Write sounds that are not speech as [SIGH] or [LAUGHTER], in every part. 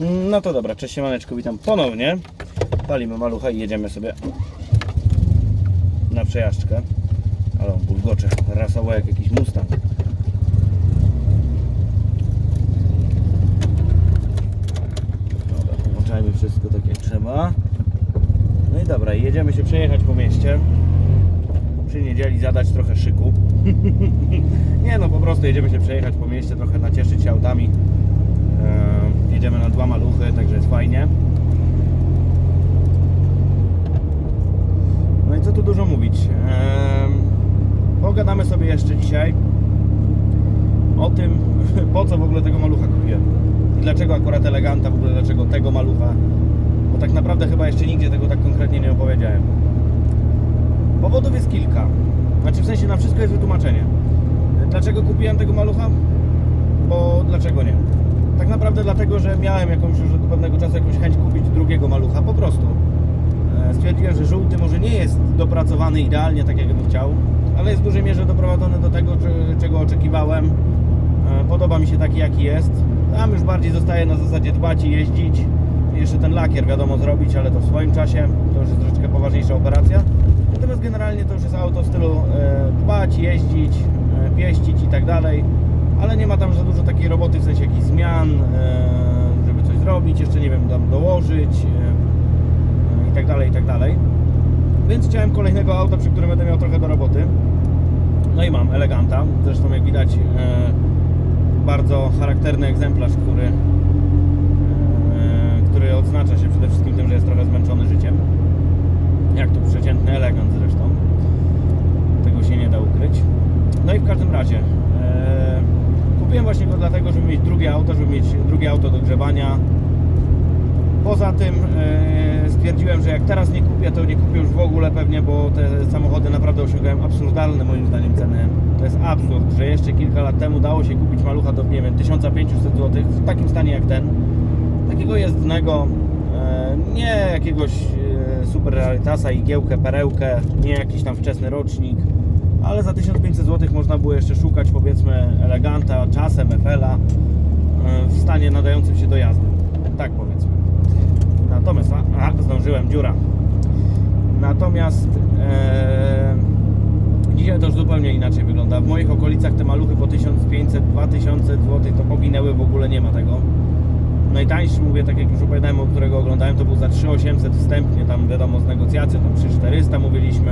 No to dobra, cześć siemaneczko, witam ponownie. Palimy malucha i jedziemy sobie na przejażdżkę. Ale on bulgocze, rasowo jak jakiś Mustang. Dobra, włączajmy wszystko tak jak trzeba. No i dobra, jedziemy się przejechać po mieście. Przy niedzieli zadać trochę szyku. [LAUGHS] Nie no, po prostu jedziemy się przejechać po mieście, trochę nacieszyć się autami. Eee, jedziemy na dwa maluchy, także jest fajnie. No i co tu dużo mówić. Eee, pogadamy sobie jeszcze dzisiaj o tym, [LAUGHS] po co w ogóle tego malucha kupiłem. I dlaczego akurat Eleganta, w ogóle dlaczego tego malucha. Bo tak naprawdę chyba jeszcze nigdzie tego tak konkretnie nie opowiedziałem. Powodów jest kilka. Znaczy w sensie na wszystko jest wytłumaczenie. Dlaczego kupiłem tego malucha? Bo dlaczego nie? Tak naprawdę dlatego, że miałem jakąś już od pewnego czasu jakąś chęć kupić drugiego malucha, po prostu. E, Stwierdziłem, że żółty może nie jest dopracowany idealnie tak, jakbym chciał, ale jest w dużej mierze doprowadzony do tego, czego oczekiwałem. E, Podoba mi się taki, jaki jest. Tam już bardziej zostaje na zasadzie dbać i jeździć. Jeszcze ten lakier wiadomo zrobić, ale to w swoim czasie. To już jest troszeczkę poważniejsza operacja. Natomiast generalnie to już jest auto w stylu e, dbać, jeździć, pieścić i tak dalej. Ale nie ma tam za dużo takiej roboty, w sensie jakichś zmian, e, żeby coś zrobić, jeszcze nie wiem, tam dołożyć e, i tak dalej, i tak dalej. Więc chciałem kolejnego auta, przy którym będę miał trochę do roboty. No i mam Eleganta, zresztą jak widać e, bardzo charakterny egzemplarz, który, e, który odznacza się przede wszystkim tym, że jest trochę zmęczony życiem. Jak to przeciętny elegant zresztą. Tego się nie da ukryć. No i w każdym razie e, kupiłem właśnie go dlatego, żeby mieć drugie auto, żeby mieć drugie auto do grzebania. Poza tym e, stwierdziłem, że jak teraz nie kupię, to nie kupię już w ogóle pewnie, bo te samochody naprawdę osiągają absurdalne moim zdaniem ceny. To jest absurd, że jeszcze kilka lat temu dało się kupić malucha do, nie wiem, 1500 zł w takim stanie jak ten. Takiego jezdnego, e, nie jakiegoś e, super raritasa, igiełkę, perełkę, nie jakiś tam wczesny rocznik, ale za 1500 zł można było jeszcze szukać powiedzmy eleganta, czasem FL-a e, w stanie nadającym się do jazdy. Tak powiedzmy. Natomiast, a, zdążyłem, dziura. Natomiast e, dzisiaj to już zupełnie inaczej wygląda. W moich okolicach te maluchy po 1500-2000 zł to poginęły, w ogóle nie ma tego. Najtańszy, mówię, tak jak już opowiadałem, o którego oglądałem, to był za 3800 wstępnie, tam wiadomo z negocjacją, tam 3400 mówiliśmy.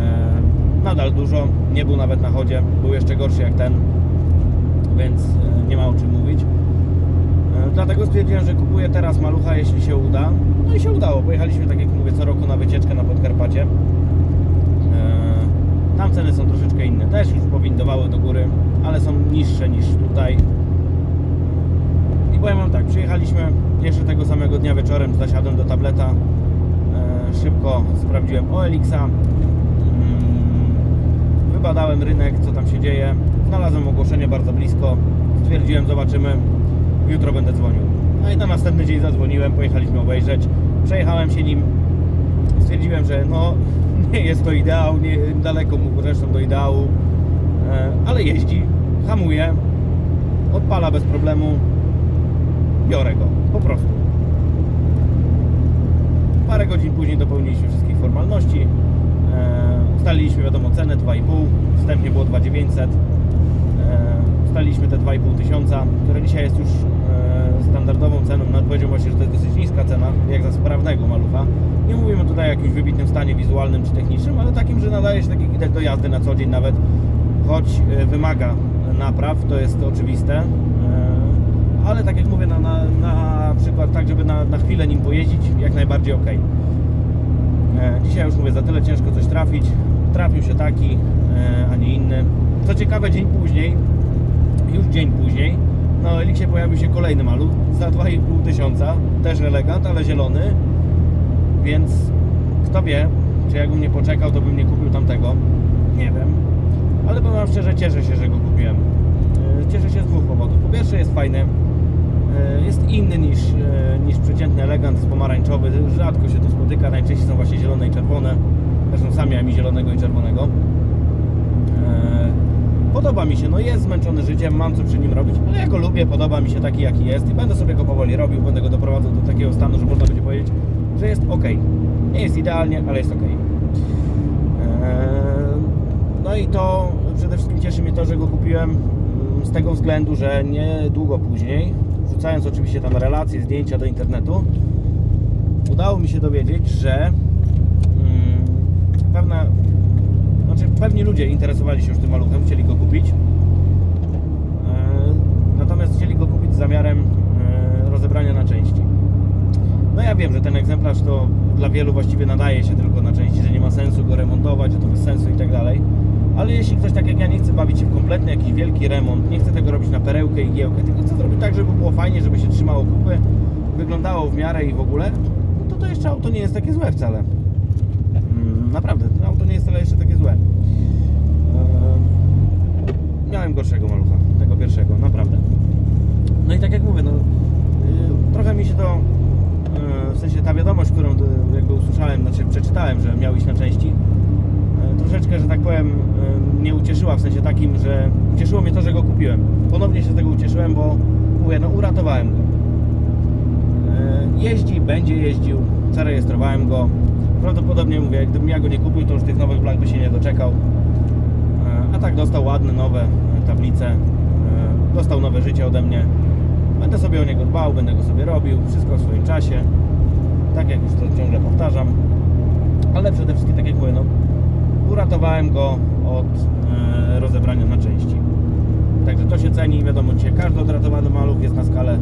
E, nadal dużo, nie był nawet na chodzie, był jeszcze gorszy jak ten, więc e, nie ma o czym mówić. E, Dlatego stwierdziłem, że kupuję teraz malucha, jeśli się uda. No i się udało. Pojechaliśmy, tak jak mówię, co roku na wycieczkę na Podkarpacie. E, Tam ceny są troszeczkę inne. Też już powindowały do góry, ale są niższe niż tutaj. I powiem Wam tak, przyjechaliśmy jeszcze tego samego dnia wieczorem, zasiadłem do tableta. Szybko sprawdziłem OLX-a. Rynek, co tam się dzieje. Znalazłem ogłoszenie bardzo blisko. Stwierdziłem, zobaczymy. Jutro będę dzwonił. No i na następny dzień zadzwoniłem, pojechaliśmy obejrzeć. Przejechałem się nim. Stwierdziłem, że no [LAUGHS] nie jest to ideał, nie, daleko mu zresztą do ideału, e, ale jeździ, hamuje, odpala bez problemu. Biorę go, po prostu. Parę godzin później dopełniliśmy wszystkich formalności. Ustaliliśmy wiadomo cenę 2,5, wstępnie było 2,900. E, ustaliliśmy te 2,5 tysiąca, które dzisiaj jest już e, standardową ceną. Nawet powiedział właśnie, że to jest dosyć niska cena, jak za sprawnego malucha. Nie mówimy tutaj o jakimś wybitnym stanie wizualnym czy technicznym, ale takim, że nadaje się taki do jazdy na co dzień nawet, choć e, wymaga napraw, to jest oczywiste. Ale tak jak mówię, na, na, na przykład tak, żeby na, na chwilę nim pojeździć, jak najbardziej ok. Dzisiaj już mówię, za tyle ciężko coś trafić. Trafił się taki, e, a nie inny. Co ciekawe, dzień później, już dzień później, na Elixie pojawił się kolejny maluch za 2,5 tysiąca, też elegant, ale zielony. Więc kto wie, czy jakbym nie poczekał, to bym nie kupił tamtego. Nie wiem. Ale powiem szczerze, cieszę się, że go kupiłem. E, Cieszę się z dwóch powodów. Po pierwsze jest fajny, E, jest inny niż, niż przeciętny elegant, jest pomarańczowy, rzadko się to spotyka, najczęściej są właśnie zielone i czerwone, zresztą sam miałem i zielonego i czerwonego. E, Podoba mi się, no jest zmęczony życiem, mam co przy nim robić, ale ja go lubię, podoba mi się taki jaki jest i będę sobie go powoli robił, będę go doprowadzał do takiego stanu, że można będzie powiedzieć, że jest ok. Nie jest idealnie, ale jest ok. No i to przede wszystkim cieszy mnie to, że go kupiłem mm, z tego względu, że niedługo później, wrzucając oczywiście tam relacje, zdjęcia do internetu, udało mi się dowiedzieć, że pewna, znaczy pewni ludzie interesowali się już tym maluchem, chcieli go kupić. E, Natomiast chcieli go kupić z zamiarem e, rozebrania na części. No ja wiem, że ten egzemplarz to dla wielu właściwie nadaje się tylko na części, że nie ma sensu go remontować, że to bez sensu i tak dalej. Ale jeśli ktoś tak jak ja nie chce bawić się w kompletny jakiś wielki remont, nie chce tego robić na perełkę i giełkę, tylko chce zrobić tak, żeby było fajnie, żeby się trzymało kupy, wyglądało w miarę i w ogóle, no to to jeszcze auto nie jest takie złe wcale. Mm, Naprawdę, to auto nie jest wcale jeszcze takie złe. Eee, Miałem gorszego malucha, tego pierwszego, naprawdę. No i tak jak mówię, no, yy, trochę mi się to, yy, w sensie ta wiadomość, którą yy, jakby usłyszałem, znaczy przeczytałem, że miał iść na części, troszeczkę, że tak powiem, mnie ucieszyła, w sensie takim, że ucieszyło mnie to, że go kupiłem. Ponownie się z tego ucieszyłem, bo mówię, no uratowałem go. Jeździ, będzie jeździł, zarejestrowałem go. Prawdopodobnie mówię, gdybym ja go nie kupił, to już tych nowych blag by się nie doczekał. E, A tak dostał ładne, nowe e, tablice, e, dostał nowe życie ode mnie. Będę sobie o niego dbał, będę go sobie robił, wszystko w swoim czasie. Tak jak już to ciągle powtarzam. Ale przede wszystkim, tak jak mówię, no, uratowałem go od rozebrania na części. Także to się ceni, wiadomo, dzisiaj każdy odratowany maluch jest na skalę,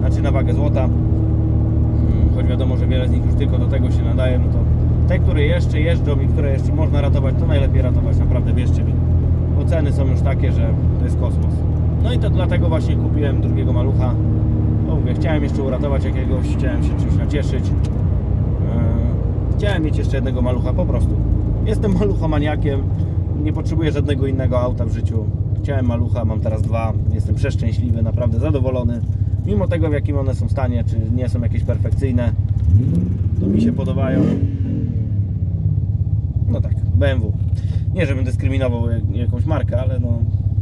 znaczy na wagę złota. Choć wiadomo, że wiele z nich już tylko do tego się nadaje, no to te, które jeszcze jeżdżą i które jeszcze można ratować, to najlepiej ratować, naprawdę wierzcie mi. Bo ceny są już takie, że to jest kosmos. No i to dlatego właśnie kupiłem drugiego malucha. No mówię, chciałem jeszcze uratować jakiegoś, chciałem się czymś nacieszyć. Eee, Chciałem mieć jeszcze jednego malucha po prostu. Jestem maluchomaniakiem, nie potrzebuję żadnego innego auta w życiu. Chciałem malucha, mam teraz dwa, jestem przeszczęśliwy, naprawdę zadowolony. Mimo tego w jakim one są stanie, czy nie są jakieś perfekcyjne, to mi się podobają. No tak, BMW. Nie, żebym dyskryminował jak- jakąś markę, ale no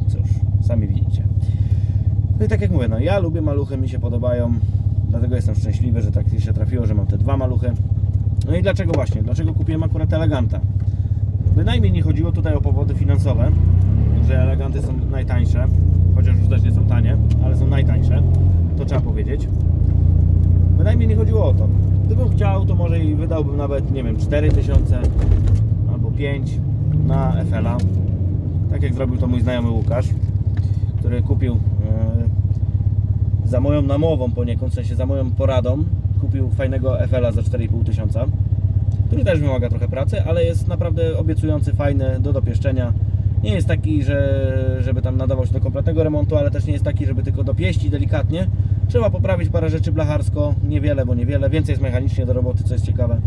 cóż, sami widzicie. No i tak jak mówię, no ja lubię maluchy, mi się podobają, dlatego jestem szczęśliwy, że tak się trafiło, że mam te dwa maluchy. No i dlaczego właśnie? Dlaczego kupiłem akurat Eleganta? Bynajmniej nie chodziło tutaj o powody finansowe, że Eleganty są najtańsze, chociaż już też nie są tanie, ale są najtańsze, to trzeba powiedzieć. Bynajmniej nie chodziło o to. Gdybym chciał, to może i wydałbym nawet, nie wiem, 4000 albo 5 na FL-a. Tak jak zrobił to mój znajomy Łukasz, który kupił e, za moją namową poniekąd, w sensie za moją poradą, kupił fajnego FL-a za 4,5 tysiąca, który też wymaga trochę pracy, ale jest naprawdę obiecujący, fajny, do dopieszczenia. Nie jest taki, że, żeby tam nadawał się do kompletnego remontu, ale też nie jest taki, żeby tylko dopieścić delikatnie. Trzeba poprawić parę rzeczy blacharsko, niewiele, bo niewiele, więcej jest mechanicznie do roboty, co jest ciekawe.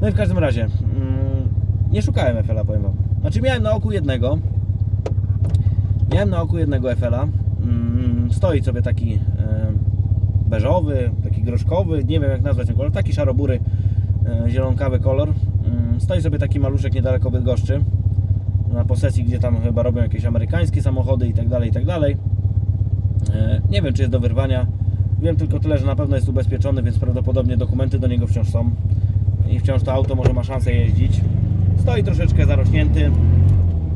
No i w każdym razie, mm, nie szukałem FL-a, powiem Wam. Znaczy miałem na oku jednego, miałem na oku jednego FL-a, mm, stoi sobie taki e, beżowy, taki groszkowy, nie wiem jak nazwać ten kolor, taki szarobury, e, zielonkawy kolor. Mm, Stoi sobie taki maluszek niedaleko Bydgoszczy, na posesji, gdzie tam chyba robią jakieś amerykańskie samochody i tak dalej, i tak dalej. E, Nie wiem, czy jest do wyrwania. Wiem tylko tyle, że na pewno jest ubezpieczony, więc prawdopodobnie dokumenty do niego wciąż są. I wciąż to auto może ma szansę jeździć. Stoi troszeczkę zarośnięty,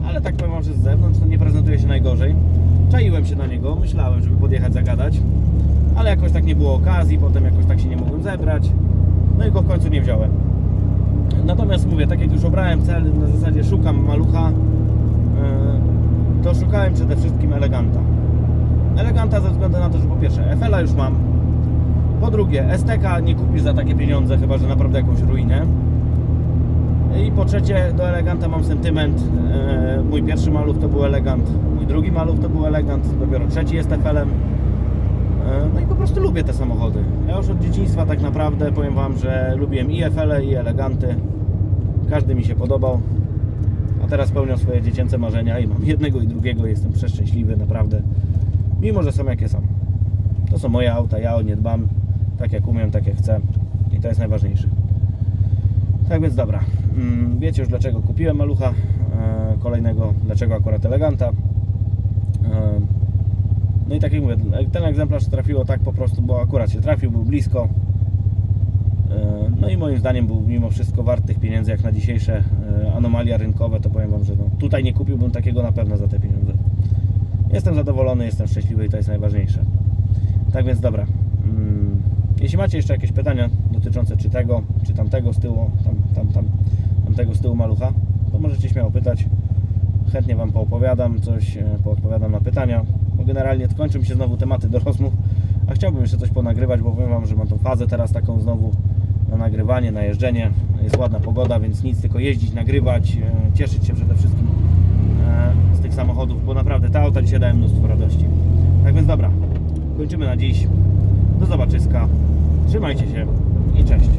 ale tak powiem że z zewnątrz to nie prezentuje się najgorzej. Czaiłem się na niego, myślałem, żeby podjechać, zagadać, ale jakoś tak nie było okazji, potem jakoś tak się nie mogłem zebrać. No i go w końcu nie wziąłem. Natomiast mówię, tak jak już obrałem cel, na zasadzie szukam to szukałem przede wszystkim eleganta. Eleganta ze względu na to, że po pierwsze FL-a już mam, po drugie STK nie kupisz za takie pieniądze, chyba że naprawdę jakąś ruinę. I po trzecie do eleganta mam sentyment. Yy, Mój pierwszy maluch to był elegant, mój drugi maluch to był elegant, dopiero trzeci jest FL-em. E, No i po prostu lubię te samochody. Ja już od dzieciństwa tak naprawdę powiem Wam, że lubiłem i FL i eleganty. Każdy mi się podobał. Teraz spełniam swoje dziecięce marzenia i mam jednego i drugiego. Jestem przeszczęśliwy, naprawdę. Mimo, że są jakie są. To są moje auta, ja o nie dbam. Tak jak umiem, tak jak chcę. I to jest najważniejsze. Tak więc dobra. Mm, Wiecie już dlaczego kupiłem malucha. kolejnego, dlaczego akurat Eleganta. E, No i tak jak mówię, ten egzemplarz trafiło tak po prostu, bo akurat się trafił, był blisko. E, No i moim zdaniem był mimo wszystko wart tych pieniędzy jak na dzisiejsze e, anomalia rynkowe, to powiem Wam, że no, tutaj nie kupiłbym takiego na pewno za te pieniądze. Jestem zadowolony, jestem szczęśliwy i to jest najważniejsze. Tak więc dobra. Mm, Jeśli macie jeszcze jakieś pytania dotyczące czy tego, czy tamtego z tyłu, tam, tam, tam, tamtego z tyłu malucha, to możecie śmiało pytać. Chętnie Wam poopowiadam coś, e, poodpowiadam na pytania, bo generalnie kończą mi się znowu tematy do rozmów, a chciałbym jeszcze coś ponagrywać, bo powiem Wam, że mam tą fazę teraz taką znowu nagrywanie, na jeżdżenie. Jest ładna pogoda, więc nic, tylko jeździć, nagrywać, e, cieszyć się przede wszystkim e, z tych samochodów, bo naprawdę te auta dzisiaj dają mnóstwo radości. Tak więc dobra, kończymy na dziś. Do zobaczyska. Trzymajcie się i cześć.